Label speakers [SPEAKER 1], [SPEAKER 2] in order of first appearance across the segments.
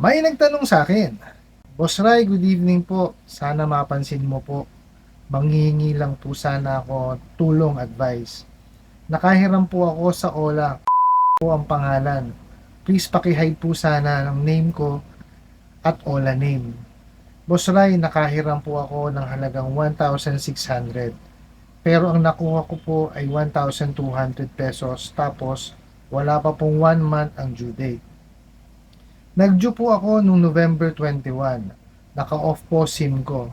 [SPEAKER 1] May nagtanong sa akin, Boss Ray, good evening po. Sana mapansin mo po. Manghihingi lang po sana ako tulong advice. Nakahiram po ako sa Ola. po ang pangalan. Please pakihide po sana ng name ko at Ola name. Boss Ray, nakahiram po ako ng halagang 1,600. Pero ang nakuha ko po ay 1,200 pesos tapos wala pa pong 1 month ang due date. Nag-due po ako noong November 21. Naka-off po SIM ko.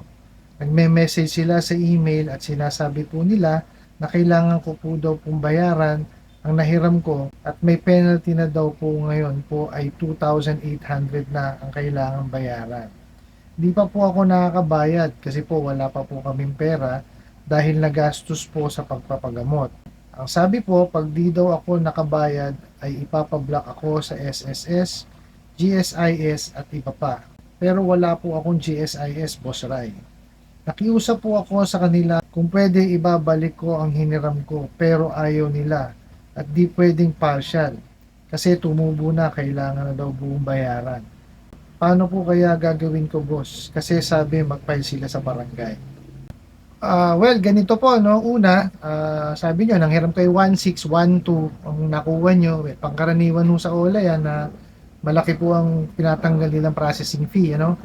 [SPEAKER 1] Nagme-message sila sa email at sinasabi po nila na kailangan ko po daw pong bayaran ang nahiram ko at may penalty na daw po ngayon po ay 2,800 na ang kailangan bayaran. Di pa po ako nakakabayad kasi po wala pa po kaming pera dahil nagastos po sa pagpapagamot. Ang sabi po, pag di daw ako nakabayad ay ipapablock ako sa SSS, GSIS at iba pa. Pero wala po akong GSIS, Boss Rai. Nakiusap po ako sa kanila kung pwede ibabalik ko ang hiniram ko pero ayaw nila at di pwedeng partial kasi tumubo na kailangan na daw buong bayaran. Paano po kaya gagawin ko boss? Kasi sabi magfile sila sa barangay. Ah, well, ganito po, no? Una, ah, sabi nyo, nanghiram kayo 1612 ang nakuha nyo. Eh, pangkaraniwan nung sa OLA yan na malaki po ang pinatanggal nilang processing fee, ano?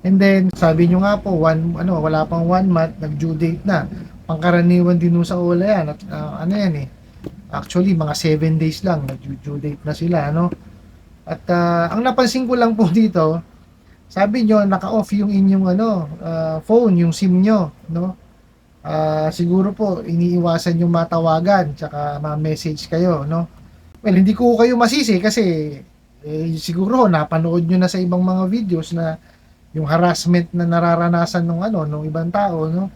[SPEAKER 1] And then, sabi nyo nga po, one, ano, wala pang one month, nag-due date na. Pangkaraniwan din sa OLA yan. At, ah, ano yan eh, actually, mga 7 days lang, nag-due date na sila, ano? At ah, ang napansin ko lang po dito, sabi nyo, naka-off yung inyong ano, ah, phone, yung SIM nyo, no? Ah, siguro po, iniiwasan yung matawagan, tsaka ma-message kayo, no? Well, hindi ko kayo masisi kasi eh, siguro napanood nyo na sa ibang mga videos na yung harassment na nararanasan ng ano, ng ibang tao, no?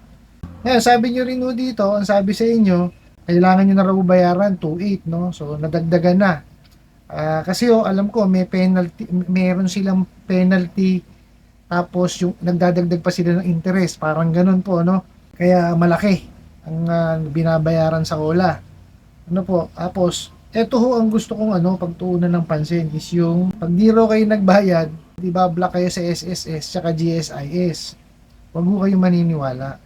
[SPEAKER 1] Ngayon, sabi nyo rin dito, ang sabi sa inyo, kailangan nyo na raw bayaran 2.8, no? So, nadagdagan na. Ah, kasi oh, alam ko may penalty, meron silang penalty tapos yung nagdadagdag pa sila ng interest, parang ganun po, no? Kaya malaki ang ah, binabayaran sa OLA. Ano po? Tapos eto ho ang gusto kong ano pagtuunan ng pansin is yung pag di kayo nagbayad, di ba block kayo sa SSS tsaka GSIS. Huwag ho kayo maniniwala.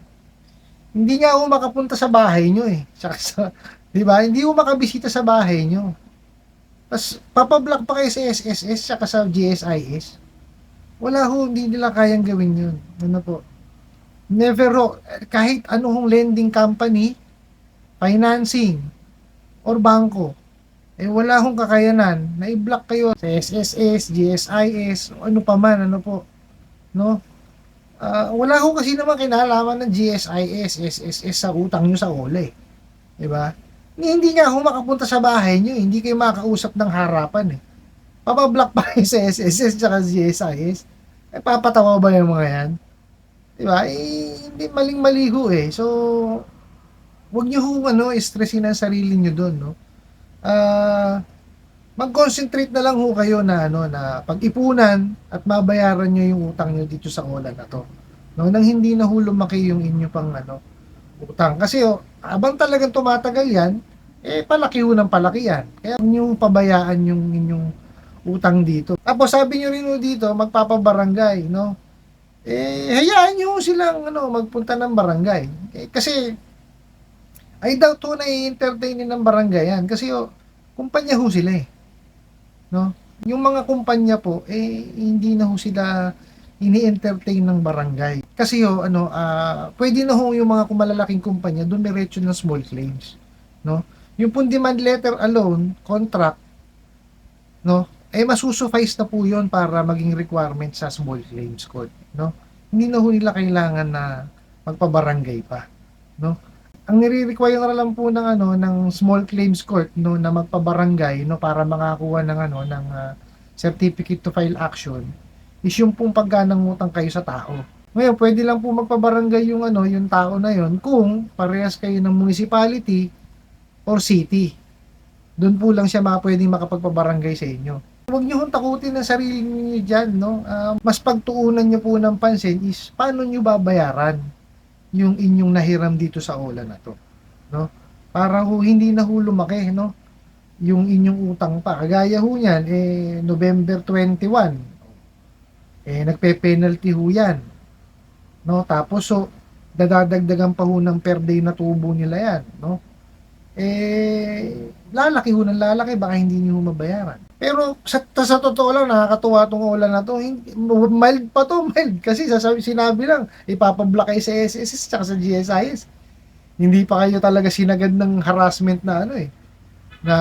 [SPEAKER 1] Hindi nga ho makapunta sa bahay nyo eh. Tsaka sa, di ba? Hindi ho makabisita sa bahay nyo. Tapos, papablock pa kayo sa SSS saka sa GSIS. Wala ho, hindi nila kayang gawin yun. Ano po? Never ho, kahit anong lending company, financing, or bangko, eh wala hong kakayanan na i-block kayo sa SSS, GSIS, ano pa man, ano po. No? Ah, wala ho kasi naman kinalaman ng GSIS, SSS sa utang nyo sa OLE. Diba? Ni- Hindi nga ho makapunta sa bahay nyo, eh. hindi kayo makakausap ng harapan eh. Papablock pa kayo sa SSS at GSIS. Eh, papatawa ba yung mga yan? Diba? Eh, hindi maling-mali ho eh. So, wag nyo ho ano, stressin ang sarili nyo doon, no? Ah, mag-concentrate na lang ho kayo na ano na pag-ipunan at mabayaran nyo yung utang nyo dito sa OLA na to. No, nang hindi na ho lumaki yung inyo pang ano utang. Kasi oh, habang talagang tumatagal yan, eh palaki ho ng palaki yan. Kaya nyo pabayaan yung inyong utang dito. Tapos sabi nyo rin ho dito, magpapabarangay, no? Eh, hayaan nyo silang ano, magpunta ng barangay. Eh, kasi, I doubt ho na i-entertain ng barangay yan. Kasi oh, kumpanya ho sila eh. No? Yung mga kumpanya po, eh, hindi na ho sila ini-entertain ng barangay. Kasi ho, ano, ah, pwede na ho yung mga kumalalaking kumpanya, doon diretso ng small claims. No? Yung pong demand letter alone, contract, no? Eh, masusuffice na po yun para maging requirement sa small claims court. No? Hindi na ho nila kailangan na magpabarangay pa. No? Ang nire-require lang po ng ano ng small claims court no na magpabarangay no para makakuha ng ano ng ah, certificate to file action is yung pong pagganang utang kayo sa tao. Ngayon, pwede lang po magpabarangay yung ano, yung tao na yon kung parehas kayo ng municipality or city. Doon po lang siya pwedeng makapagpabarangay sa inyo. Huwag niyo hong takutin ang sarili niyo dyan, no? Ah, mas pagtuunan niyo po ng pansin is paano niyo babayaran yung inyong nahiram dito sa OLA na to, no? Para ho hindi na ho lumaki, no? Yung inyong utang pa. Kagaya ho niyan, eh, November 21, eh nagpe-penalty ho yan. No, tapos so dadadagdagan pa ho ng per day na tubo nila yan, no? Eh lalaki ho ng lalaki baka hindi niyo mabayaran. Pero sa, sa totoo lang nakakatuwa tong ulan na to. Mild pa to, mild kasi sasabi sinabi lang ipapablock kayo sa SSS at sa GSIS. Hindi pa kayo talaga sinagad ng harassment na ano eh na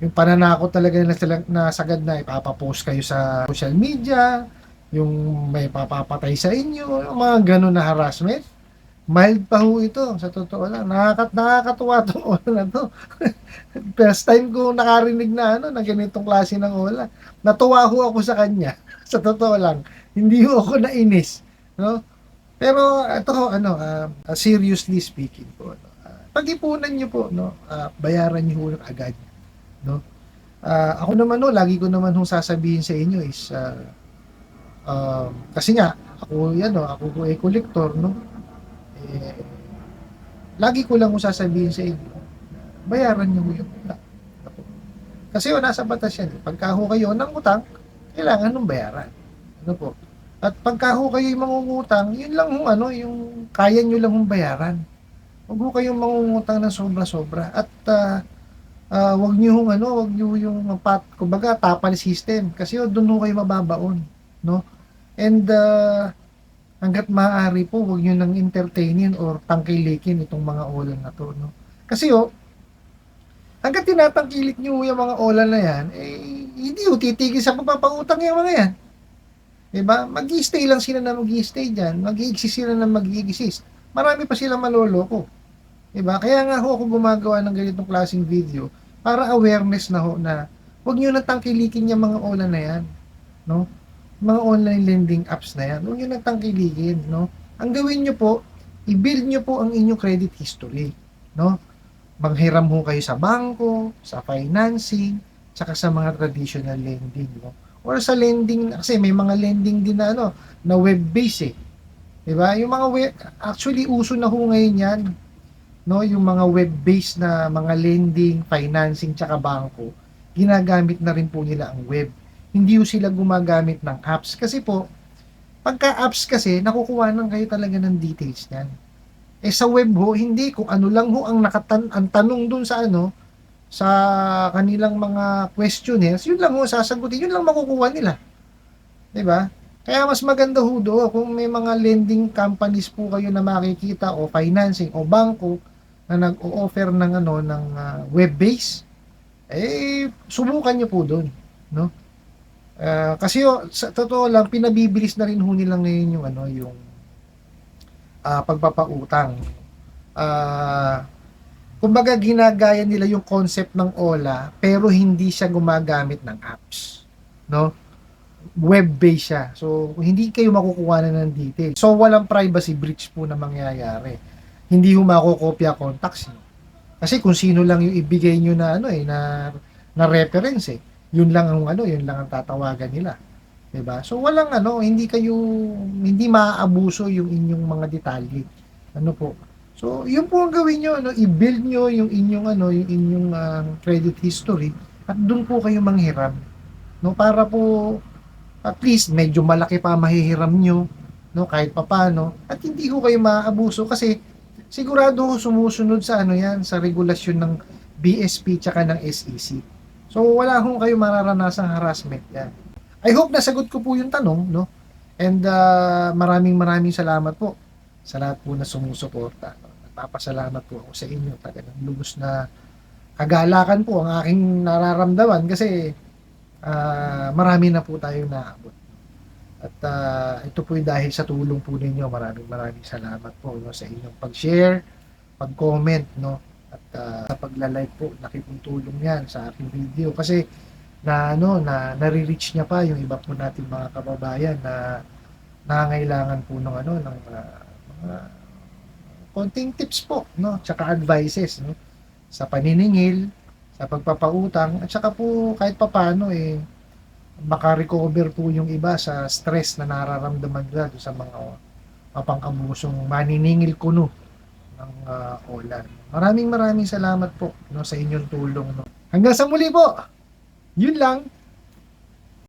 [SPEAKER 1] yung pananakot talaga na na sagad na ipapapost kayo sa social media, yung may papapatay sa inyo, yung mga ganun na harassment. Mild pa ho ito, sa totoo lang. Nakakat nakakatuwa tong ola na to. First time ko nakarinig na ano, na ganitong klase ng ola. Natuwa ho ako sa kanya. sa totoo lang. Hindi ho ako nainis. No? Pero ito ho, ano, uh, seriously speaking po, ano, uh, pag-ipunan nyo po, no, uh, bayaran nyo ho agad. No? Uh, ako naman no, lagi ko naman hong sasabihin sa inyo is uh, uh, kasi nga ako yan no, ako po ay collector no. Eh, lagi ko lang sasabihin sa inyo, bayaran niyo yung utang. Kasi oh, nasa batas yan. eh. Pagka ho kayo ng utang, kailangan nung bayaran. Ano po? At pagka ho kayo mangungutang, yun lang hong ano, yung kaya nyo lang hong bayaran. Huwag ho kayong mangungutang ng sobra-sobra. At uh, uh, wag niyo hong ano, wag niyo yung pat, kumbaga tapal system kasi oh, doon ho kayo mababaon, no? And uh, hangga't maaari po, wag niyo nang entertainin or tangkilikin itong mga ulan na to, no? Kasi oh, hangga't tinatangkilik niyo yung mga ulan na yan, eh, hindi ho titigil sa pagpapautang yung mga yan. Diba? Mag-i-stay lang sila na mag-i-stay dyan. Mag-i-exist sila na mag-i-exist. Marami pa silang maloloko. Diba? Kaya nga ho ako gumagawa ng ganitong klaseng video para awareness na ho na huwag nyo nang tangkilikin yung mga ola na yan. No? Mga online lending apps na yan. Huwag nyo nang tangkilikin. No? Ang gawin nyo po, i-build nyo po ang inyong credit history. No? Manghiram ho kayo sa bangko, sa financing, tsaka sa mga traditional lending. No? Or sa lending, kasi may mga lending din na ano, na web-based eh. 'Di ba? Yung mga web, actually uso na ho ngayon 'yan no, yung mga web-based na mga lending, financing, tsaka bangko, ginagamit na rin po nila ang web. Hindi po sila gumagamit ng apps. Kasi po, pagka apps kasi, nakukuha lang kayo talaga ng details niyan. Eh sa web ho, hindi kung ano lang ho ang nakatan ang tanong dun sa ano, sa kanilang mga questionnaires, yun lang ho sasagutin, yun lang makukuha nila. 'Di ba? Kaya mas maganda ho do kung may mga lending companies po kayo na makikita o financing o bangko na nag-o-offer ng ano ng uh, web base eh subukan niyo po doon no uh, kasi oh, sa totoo lang pinabibilis na rin ho nila ngayon yung ano yung uh, pagpapautang. Uh, kumbaga ginagaya nila yung concept ng OLA pero hindi siya gumagamit ng apps no? Web-based siya. So hindi kayo makukuha na ng detail so walang privacy breach po na mangyayari. Hindi ho makokopya contacts niyo. Kasi kung sino lang yung ibigay niyo na ano eh na na reference eh. Yun lang ang ano, yun lang ang tatawagan nila. 'Di ba? So walang ano, hindi kayo hindi maaabuso yung inyong mga detalye. Ano po? So, yun po ang gawin niyo, ano, i-build niyo yung inyong ano, yung inyong uh, credit history at doon po kayo manghiram. No, para po at least medyo malaki pa mahihiram niyo, no, kahit papaano, at hindi ko kayo maaabuso kasi sigurado sumusunod sa ano yan, sa regulasyon ng BSP tsaka ng SEC. So wala hong kayo mararanasang harassment yan. I hope nasagot ko po yung tanong, no? And uh, maraming maraming salamat po sa lahat po na sumusuporta. Nagpapasalamat po ako sa inyo. Talagang lubos na kagalakan po ang aking nararamdaman kasi uh, marami na po tayong naabot. At uh, ito po dahil sa tulong po ninyo. Maraming maraming salamat po no, sa inyong pag-share, pag-comment, no? Uh, sa pagla-like po, laki pong tulong yan sa aking video. Kasi na ano na nare-reach niya pa yung iba po nating mga kababayan na nangangailangan po ng ano ng uh, mga konting tips po no? Tsaka advices no? Sa paniningil sa pagpapautang at saka po kahit papaano eh makarecover po yung iba sa stress na nararamdaman nila sa mga mapang-abusong maniningil kuno ng uh, OLAN. Maraming maraming salamat po no, sa inyong tulong. No. Hanggang sa muli po. Yun lang.